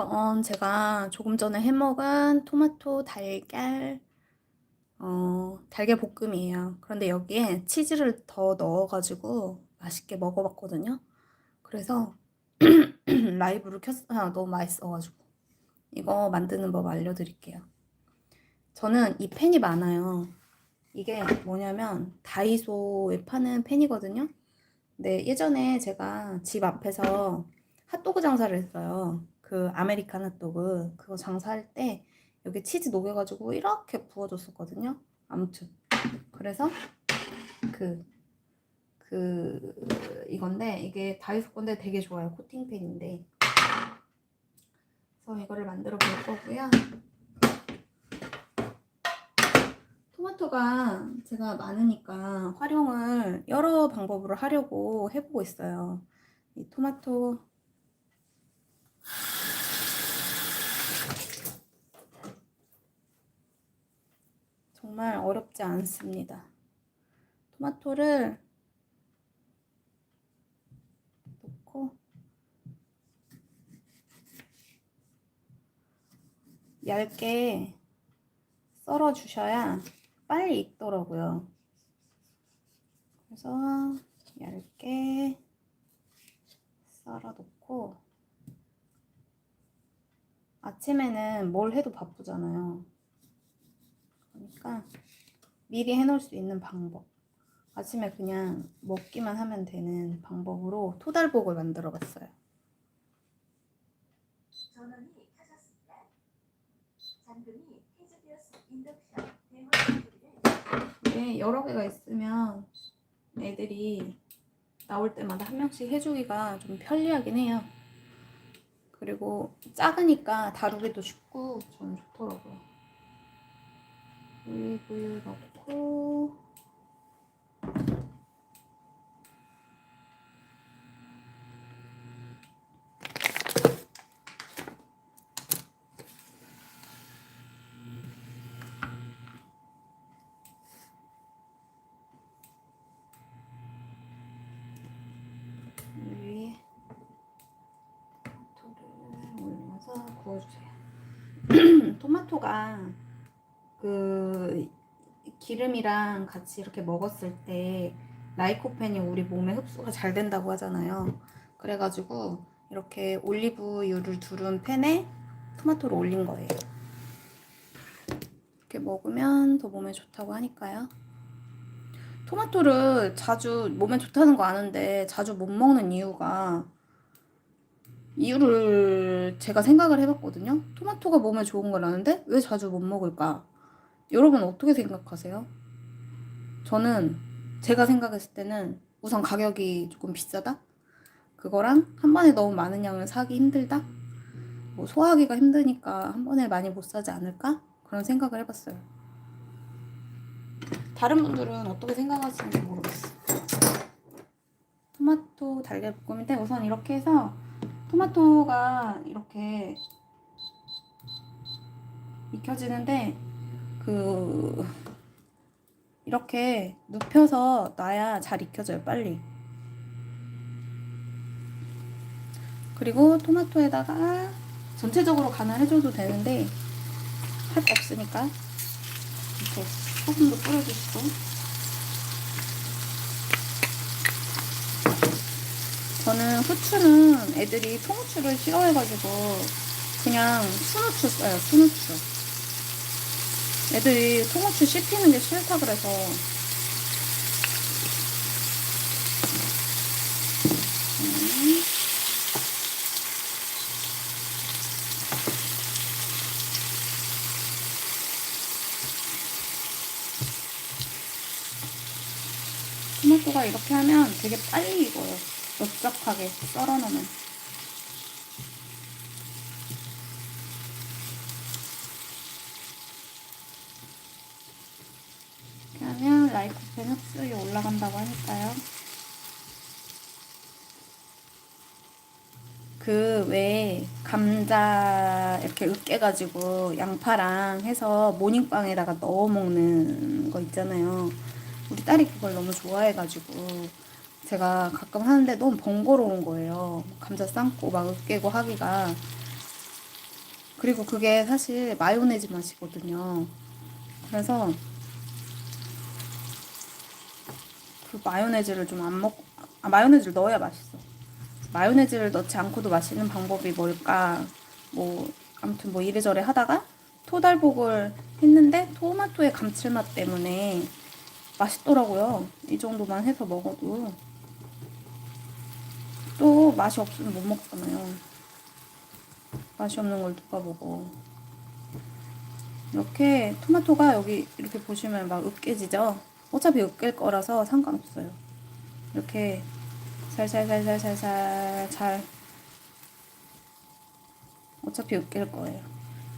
이건 제가 조금 전에 해먹은 토마토 달걀 어, 달걀 볶음이에요. 그런데 여기에 치즈를 더 넣어가지고 맛있게 먹어봤거든요. 그래서 라이브를 켰어요. 너무 맛있어가지고. 이거 만드는 법 알려드릴게요. 저는 이 팬이 많아요. 이게 뭐냐면 다이소에 파는 팬이거든요. 근데 예전에 제가 집 앞에서 핫도그 장사를 했어요. 그 아메리칸 핫도그 그거 장사할 때 여기 치즈 녹여가지고 이렇게 부어줬었거든요. 아무튼 그래서 그, 그 이건데 이게 다이소 건데 되게 좋아요. 코팅팬인데 그래서 이거를 만들어 볼 거고요. 토마토가 제가 많으니까 활용을 여러 방법으로 하려고 해보고 있어요. 이 토마토 정말 어렵지 않습니다. 토마토를 넣고 얇게 썰어 주셔야 빨리 익더라고요. 그래서 얇게 썰어 놓고 아침에는 뭘 해도 바쁘잖아요. 그러니까 미리 해놓을 수 있는 방법. 아침에 그냥 먹기만 하면 되는 방법으로 토달복을 만들어 봤어요. 이게 여러 개가 있으면 애들이 나올 때마다 한 명씩 해주기가 좀 편리하긴 해요. 그리고 작으니까 다루기도 쉽고 저는 좋더라고요. 올리브유 넣고 위에 토마토를 올려서 구워주세요. 토마토가 그 기름이랑 같이 이렇게 먹었을 때 라이코펜이 우리 몸에 흡수가 잘 된다고 하잖아요. 그래가지고 이렇게 올리브유를 두른 팬에 토마토를 올린 거예요. 이렇게 먹으면 더 몸에 좋다고 하니까요. 토마토를 자주 몸에 좋다는 거 아는데 자주 못 먹는 이유가 이유를 제가 생각을 해봤거든요. 토마토가 몸에 좋은 걸 아는데 왜 자주 못 먹을까? 여러분 어떻게 생각하세요? 저는 제가 생각했을 때는 우선 가격이 조금 비싸다? 그거랑 한 번에 너무 많은 양을 사기 힘들다? 뭐 소화하기가 힘드니까 한 번에 많이 못 사지 않을까? 그런 생각을 해봤어요. 다른 분들은 어떻게 생각하시는지 모르겠어요. 토마토 달걀 볶음인데 우선 이렇게 해서 토마토가 이렇게 익혀지는데 그 이렇게 눕혀서 놔야 잘 익혀져요 빨리. 그리고 토마토에다가 전체적으로 간을 해줘도 되는데 할거 없으니까 이렇게 소금도 뿌려주시고. 저는 후추는 애들이 통후추를 싫어해가지고 그냥 순후추 써요 순후추 애들이 통후추 씹히는 게 싫다 그래서 음. 토마토가 이렇게 하면 되게 빨리 익어요. 넓적하게 썰어 놓으면. 이렇게 하면 라이코펜 흡수율이 올라간다고 하니까요. 그 왜 감자 이렇게 으깨가지고 양파랑 해서 모닝빵에다가 넣어 먹는 거 있잖아요. 우리 딸이 그걸 너무 좋아해가지고 제가 가끔 하는데 너무 번거로운 거예요. 감자 삶고 막 으깨고 하기가 그리고 그게 사실 마요네즈 맛이거든요. 그래서 그 마요네즈를 좀 안 먹고 아, 마요네즈를 넣어야 맛있어. 마요네즈를 넣지 않고도 맛있는 방법이 뭘까? 뭐 아무튼 뭐 이래저래 하다가 토달복을 했는데 토마토의 감칠맛 때문에 맛있더라고요. 이 정도만 해서 먹어도 또 맛이 없으면 못 먹잖아요. 맛이 없는 걸 누가 먹어. 이렇게 토마토가 여기 이렇게 보시면 막 으깨지죠? 어차피 으깰 거라서 상관없어요. 이렇게 살살살살살살 잘 어차피 으깰 거예요.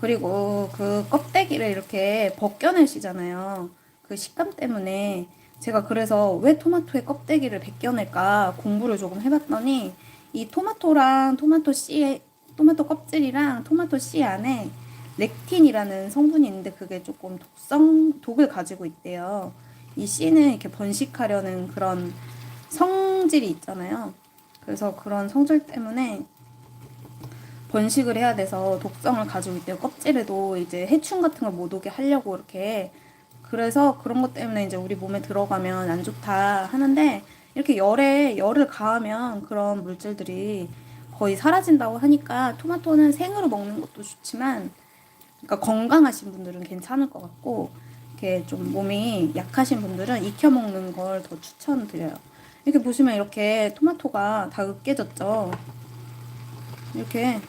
그리고 그 껍데기를 이렇게 벗겨내시잖아요. 그 식감 때문에 제가 그래서 왜 토마토의 껍데기를 벗겨낼까 공부를 조금 해봤더니 이 토마토랑 토마토 씨의 토마토 껍질이랑 토마토 씨 안에 렉틴이라는 성분이 있는데 그게 조금 독성 독을 가지고 있대요. 이 씨는 이렇게 번식하려는 그런 성질이 있잖아요. 그래서 그런 성질 때문에 번식을 해야 돼서 독성을 가지고 있대요. 껍질에도 이제 해충 같은 걸 못 오게 하려고 이렇게 그래서 그런 것 때문에 이제 우리 몸에 들어가면 안 좋다 하는데 이렇게 열에 열을 가하면 그런 물질들이 거의 사라진다고 하니까 토마토는 생으로 먹는 것도 좋지만 그러니까 건강하신 분들은 괜찮을 것 같고 이렇게 좀 몸이 약하신 분들은 익혀 먹는 걸 더 추천드려요. 이렇게 보시면 이렇게 토마토가 다 으깨졌죠. 이렇게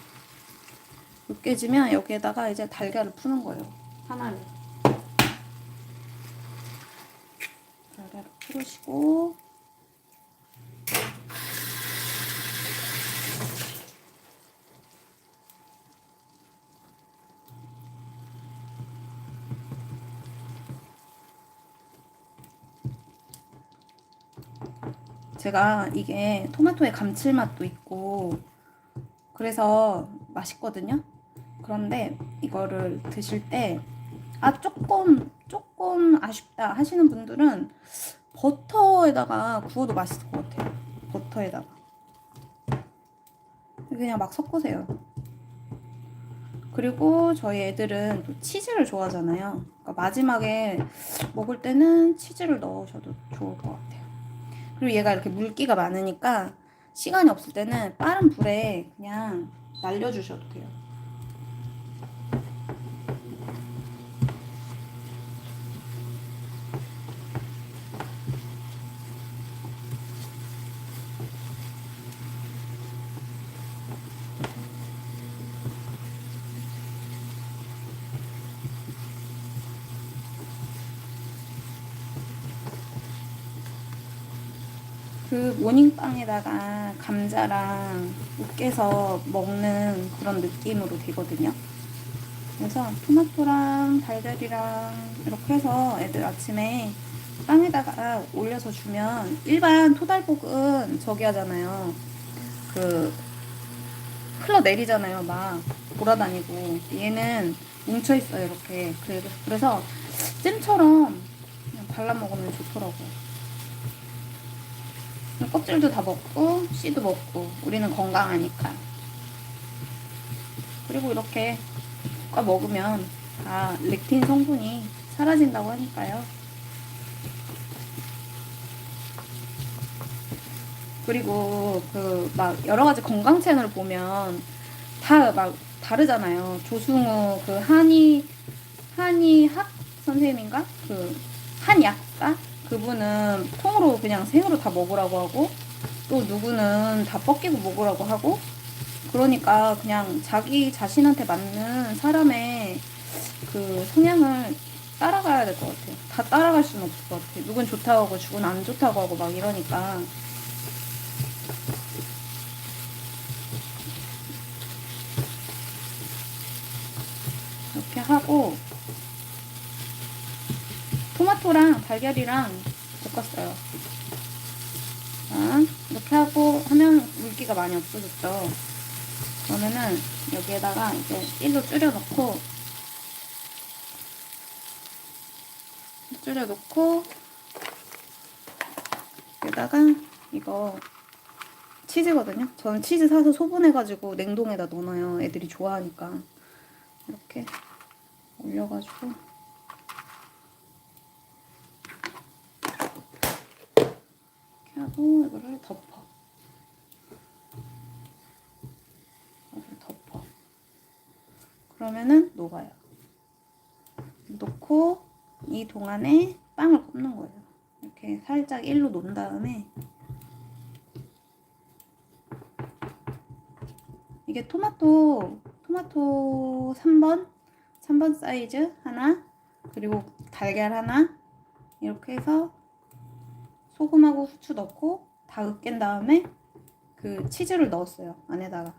으깨지면 여기에다가 이제 달걀을 푸는 거예요. 하나를. 달걀을 풀으시고 제가 이게 토마토의 감칠맛도 있고 그래서 맛있거든요. 그런데 이거를 드실 때 아 조금 조금 아쉽다 하시는 분들은 버터에다가 구워도 맛있을 것 같아요. 버터에다가 그냥 막 섞으세요. 그리고 저희 애들은 또 치즈를 좋아하잖아요. 그러니까 마지막에 먹을 때는 치즈를 넣으셔도 좋을 것 같아요. 그리고 얘가 이렇게 물기가 많으니까 시간이 없을 때는 빠른 불에 그냥 날려주셔도 돼요. 그 모닝빵에다가 감자랑 으깨서 먹는 그런 느낌으로 되거든요. 그래서 토마토랑 달걀이랑 이렇게 해서 애들 아침에 빵에다가 올려서 주면 일반 토달복은 저기 하잖아요. 그 흘러 내리잖아요. 막 돌아다니고 얘는 뭉쳐 있어요. 이렇게 그래- 그래서 잼처럼 그냥 발라 먹으면 좋더라고요. 껍질도 다 먹고 씨도 먹고 우리는 건강하니까. 그리고 이렇게 볶아 먹으면 다 렉틴 성분이 사라진다고 하니까요. 그리고 그 막 여러 가지 건강 채널을 보면 다 막 다르잖아요. 조승우 그 한의 한의학 선생님인가? 그 한약사 그분은 통으로 그냥 생으로 다 먹으라고 하고 또 누구는 다 뻗기고 먹으라고 하고 그러니까 그냥 자기 자신한테 맞는 사람의 그 성향을 따라가야 될 것 같아요. 다 따라갈 수는 없을 것 같아요. 누군 좋다고 하고 누군 안 좋다고 하고 막 이러니까 이렇게 하고 토마토랑 달걀이랑 볶았어요. 자, 이렇게 하고 하면 물기가 많이 없어졌죠. 그러면은 여기에다가 이제 1로 줄여놓고 줄여놓고 여기다가 이거 치즈거든요. 저는 치즈 사서 소분해가지고 냉동에다 넣어놔요. 애들이 좋아하니까. 이렇게 올려가지고 이렇게 하고 이거를 덮어. 그러면은 녹아요. 놓고 이 동안에 빵을 굽는 거예요. 이렇게 살짝 일로 놓은 다음에 이게 토마토 토마토 3번 3번 사이즈 하나 그리고 달걀 하나 이렇게 해서 소금하고 후추 넣고 다 으깬 다음에 그 치즈를 넣었어요 안에다가.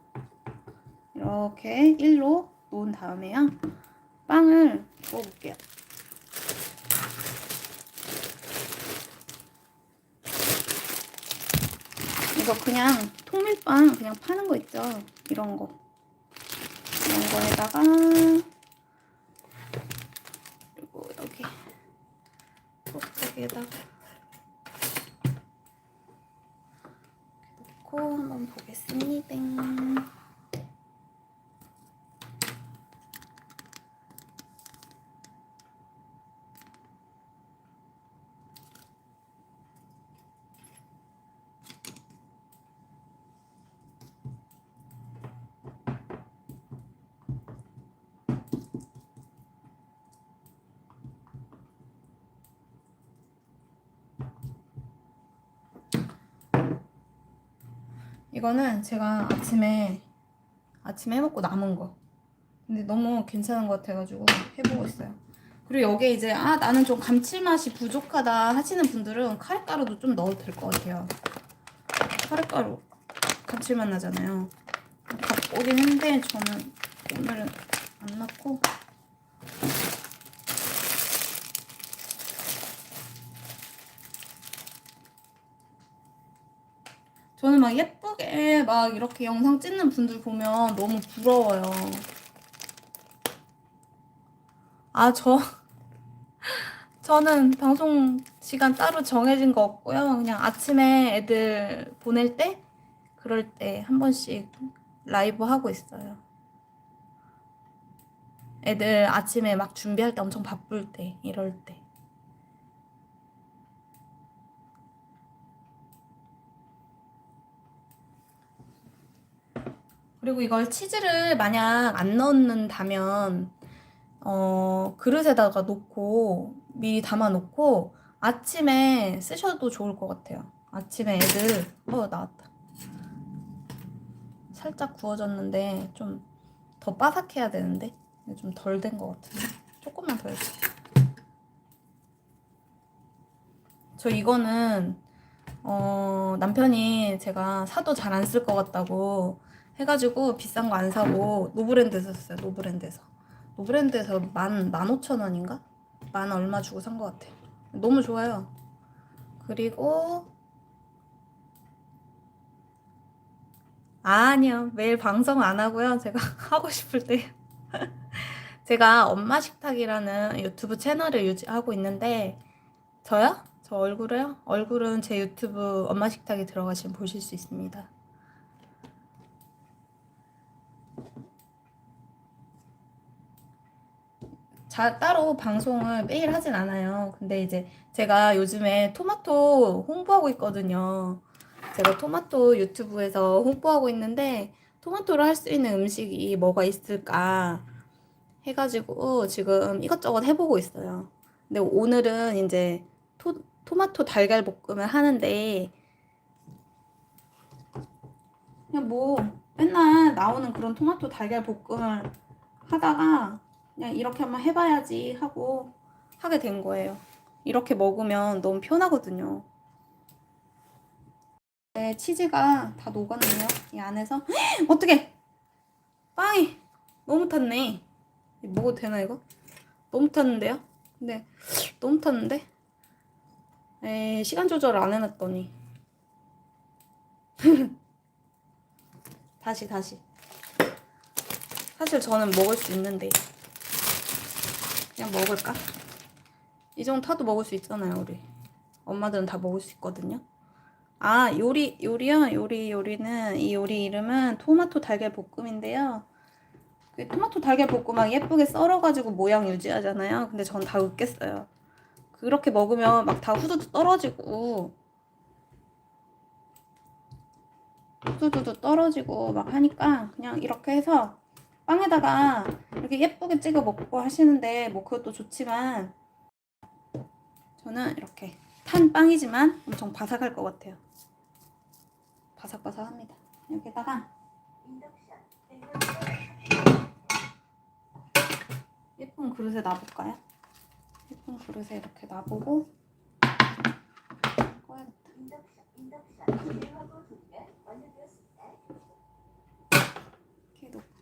이렇게 일로 놓은 다음에요. 빵을 구워볼게요. 이거 그냥 통밀빵 그냥 파는 거 있죠? 이런 거. 이런 거에다가 그리고 여기 꼭대기에다가 이렇게 넣고 한번 보겠습니다 이거는 제가 아침에 아침에 해먹고 남은 거. 근데 너무 괜찮은 것 같아가지고 해보고 있어요. 그리고 여기에 이제 아 나는 좀 감칠맛이 부족하다 하시는 분들은 카레가루도 좀 넣어도 될 것 같아요. 카레가루 감칠맛 나잖아요. 갖고 오긴 했는데 저는 오늘은 안 넣고 저는 막 예쁘게 막 이렇게 영상 찍는 분들 보면 너무 부러워요. 아, 저, 저는 방송 시간 따로 정해진 거 없고요. 그냥 아침에 애들 보낼 때, 그럴 때 한 번씩 라이브 하고 있어요. 애들 아침에 막 준비할 때 엄청 바쁠 때, 이럴 때. 그리고 이걸 치즈를 만약 안 넣는다면 어, 그릇에다가 놓고 미리 담아 놓고 아침에 쓰셔도 좋을 것 같아요. 아침에 애들 어 나왔다. 살짝 구워졌는데 좀 더 바삭해야 되는데 좀 덜 된 것 같은데 조금만 더 해줘. 저 이거는 어, 남편이 제가 사도 잘 안 쓸 것 같다고 해가지고 비싼 거 안 사고 노브랜드에서 샀어요. 노브랜드에서. 노브랜드에서 만, 만 오천 원인가? 만 얼마 주고 산 것 같아요. 너무 좋아요. 그리고 아니요. 매일 방송 안 하고요. 제가 하고 싶을 때. 제가 엄마 식탁이라는 유튜브 채널을 유지하고 있는데 저요? 저 얼굴을요? 얼굴은 제 유튜브 엄마 식탁에 들어가시면 보실 수 있습니다. 자, 따로 방송을 매일 하진 않아요. 근데 이제 제가 요즘에 토마토 홍보하고 있거든요. 제가 토마토 유튜브에서 홍보하고 있는데 토마토로 할 수 있는 음식이 뭐가 있을까 해가지고 지금 이것저것 해보고 있어요. 근데 오늘은 이제 토, 토마토 달걀 볶음을 하는데 그냥 뭐 맨날 나오는 그런 토마토 달걀 볶음을 하다가 그냥 이렇게 한번 해봐야지 하고 하게 된 거예요. 이렇게 먹으면 너무 편하거든요. 네, 치즈가 다 녹았네요. 이 안에서. 어떻게? 빵이 너무 탔네. 먹어도 되나 이거? 너무 탔는데요? 근데 너무 탔는데? 에이, 시간 조절 안 해놨더니. 다시 다시. 사실 저는 먹을 수 있는데. 그냥 먹을까? 이 정도 타도 먹을 수 있잖아요, 우리. 엄마들은 다 먹을 수 있거든요. 아, 요리, 요리요? 요리, 요리는, 이 요리 이름은 토마토 달걀 볶음인데요. 그 토마토 달걀 볶음막 예쁘게 썰어가지고 모양 유지하잖아요. 근데 전 다 으깼어요. 그렇게 먹으면 막 다 후두두 떨어지고 후두두 떨어지고 막 하니까 그냥 이렇게 해서 빵에다가 이렇게 예쁘게 찍어 먹고 하시는데 뭐 그것도 좋지만 저는 이렇게 탄 빵이지만 엄청 바삭할 것 같아요. 바삭바삭합니다. 여기다가 예쁜 그릇에 놔볼까요? 예쁜 그릇에 이렇게 놔보고. 이렇게 놓고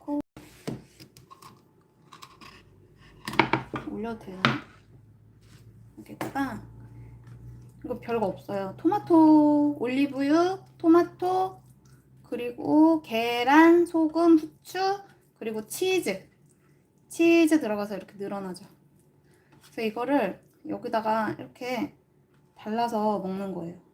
올려도 되나? 여기다가 이거 별거 없어요. 토마토, 올리브유, 토마토, 그리고 계란, 소금, 후추, 그리고 치즈. 치즈 들어가서 이렇게 늘어나죠. 그래서 이거를 여기다가 이렇게 발라서 먹는 거예요.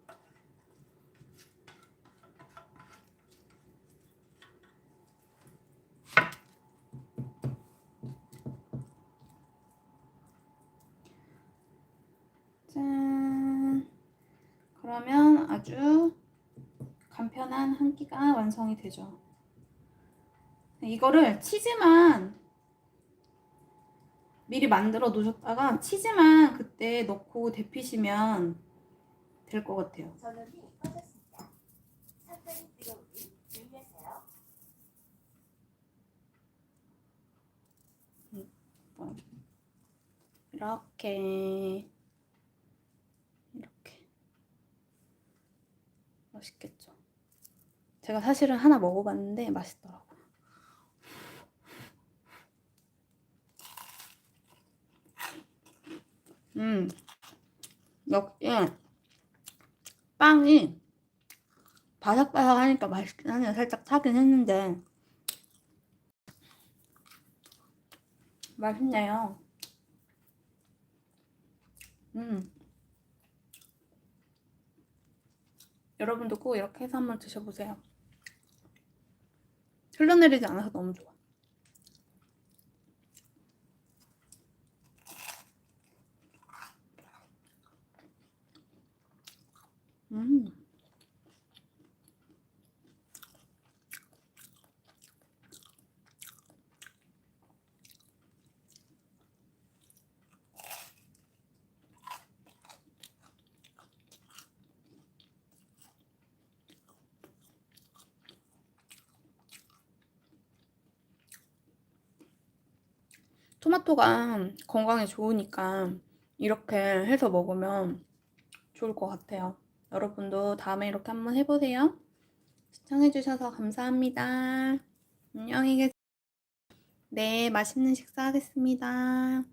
짠. 그러면 아주 간편한 한 끼가 완성이 되죠. 이거를 치즈만 미리 만들어 놓으셨다가 치즈만 그때 넣고 데피시면 될 것 같아요. 전원이 꺼졌습니다. 상당히 뜨거우니 주의하세요. 이렇게 이렇게 맛있겠죠. 제가 사실은 하나 먹어봤는데 맛있더라고요. 음, 역시 빵이 바삭바삭하니까 맛있긴 하네요. 살짝 타긴 했는데 맛있네요. 음. 여러분도 꼭 이렇게 해서 한번 드셔보세요. 흘러내리지 않아서 너무 좋아. 음. 토마토가 건강에 좋으니까 이렇게 해서 먹으면 좋을 것 같아요. 여러분도 다음에 이렇게 한번 해보세요. 시청해주셔서 감사합니다. 안녕히 계세요. 네, 맛있는 식사 하겠습니다.